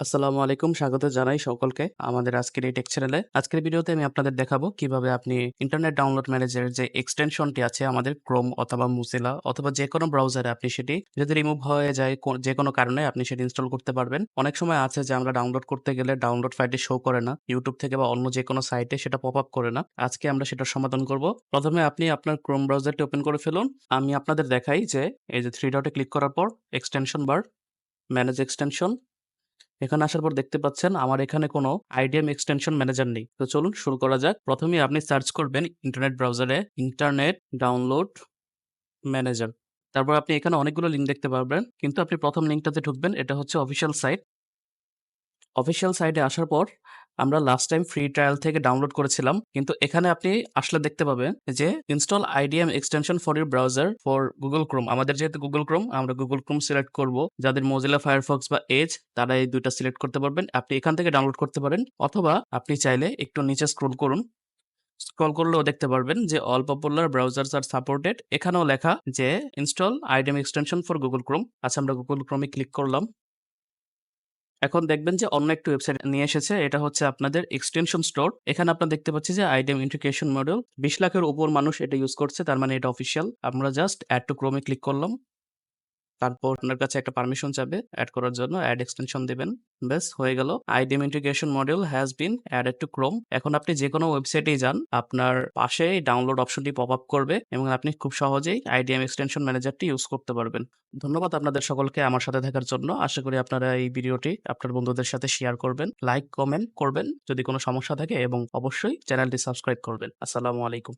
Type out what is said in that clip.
আসসালামু আলাইকুম, স্বাগত জানাই সকলকে আমাদের আজকের এই টেক চ্যানেলে আজকের ভিডিওতে আমি আপনাদের দেখাবো কীভাবে আপনি ইন্টারনেট ডাউনলোড ম্যানেজারের যে এক্সটেনশনটি আছে আমাদের ক্রোম অথবা মুসিলা অথবা যে কোনো ব্রাউজারে আপনি সেটি যদি রিমুভ হয়ে যায় যে কোনো কারণে আপনি সেটি ইনস্টল করতে পারবেন। অনেক সময় আছে যে আমরা ডাউনলোড করতে গেলে ডাউনলোড ফাইলটি শো করে না ইউটিউব থেকে বা অন্য যে কোনো সাইটে সেটা পপ আপ করে না। আজকে আমরা সেটার সমাধান করব। প্রথমে আপনি আপনার ক্রোম ব্রাউজারটি ওপেন করে ফেলুন। আমি আপনাদের দেখাই যে এই যে থ্রি ডটে ক্লিক করার পর এক্সটেনশন বার ম্যানেজ এক্সটেনশন এখানে আসার পর দেখতে পাচ্ছেন আমার এখানে কোনো আইডিএম এক্সটেনশন ম্যানেজার নেই। তো চলুন শুরু করা যাক। প্রথমে আপনি সার্চ করবেন ইন্টারনেট ব্রাউজারে ইন্টারনেট ডাউনলোড ম্যানেজার তারপর আপনি এখানে অনেকগুলো লিঙ্ক দেখতে পারবেন, কিন্তু আপনি প্রথম লিঙ্কটাতে ঢুকবেন, এটা হচ্ছে অফিসিয়াল সাইট অফিসিয়াল সাইটে আসার পর আমরা লাস্ট টাইম ফ্রি ট্রায়াল থেকে ডাউনলোড করেছিলাম, কিন্তু এখানে আপনি আসলে দেখতে পাবেন যে install IDM extension for your browser for Google Chrome আমাদের যেহেতু গুগল ক্রোম আমরা গুগল ক্রোম সিলেক্ট করব। যাদের মোজিলা ফায়ারফক্স বা এজ তারা এই দুইটা সিলেক্ট করতে পারবেন। আপনি এখান থেকে ডাউনলোড করতে পারেন, অথবা আপনি চাইলে একটু নিচে স্ক্রোল করুন। স্ক্রল করলেও দেখতে পারবেন যে all popular browsers are supported এখানেও লেখা যে install IDM extension for Google Chrome আচ্ছা আমরা গুগল ক্রোমে ক্লিক করলাম। এখন দেখবেন যে অন্য একটি ওয়েবসাইট নিয়ে এসেছে, এটা হচ্ছে আপনাদের এক্সটেনশন স্টোর এখানে আপনারা দেখতে পাচ্ছি যে আইডিএম ইন্টিগ্রেশন মডেল বিশ লাখের উপর মানুষ এটা ইউজ করছে, তার মানে এটা অফিসিয়াল আমরা জাস্ট অ্যাড টু ক্রোমে ক্লিক করলাম। তারপর আপনার কাছে একটা পারমিশন চাবে অ্যাড করার জন্য অ্যাড এক্সটেনশন দেবেন, ব্যাস, হয়ে গেল। IDM integration model has been added to Chrome এখন আপনি যে কোনো ওয়েবসাইটেই যান, আপনার পাশে ডাউনলোড অপশনটি পপ আপ করবে এবং আপনি খুব সহজেই আইডিএম এক্সটেনশন ম্যানেজারটি ইউজ করতে পারবেন। ধন্যবাদ আপনাদের সকলকে আমার সাথে থাকার জন্য। আশা করি আপনারা এই ভিডিওটি আপনার বন্ধুদের সাথে শেয়ার করবেন লাইক কমেন্ট করবেন। যদি কোনো সমস্যা থাকে এবং অবশ্যই চ্যানেলটি সাবস্ক্রাইব করবেন। আসসালামু আলাইকুম।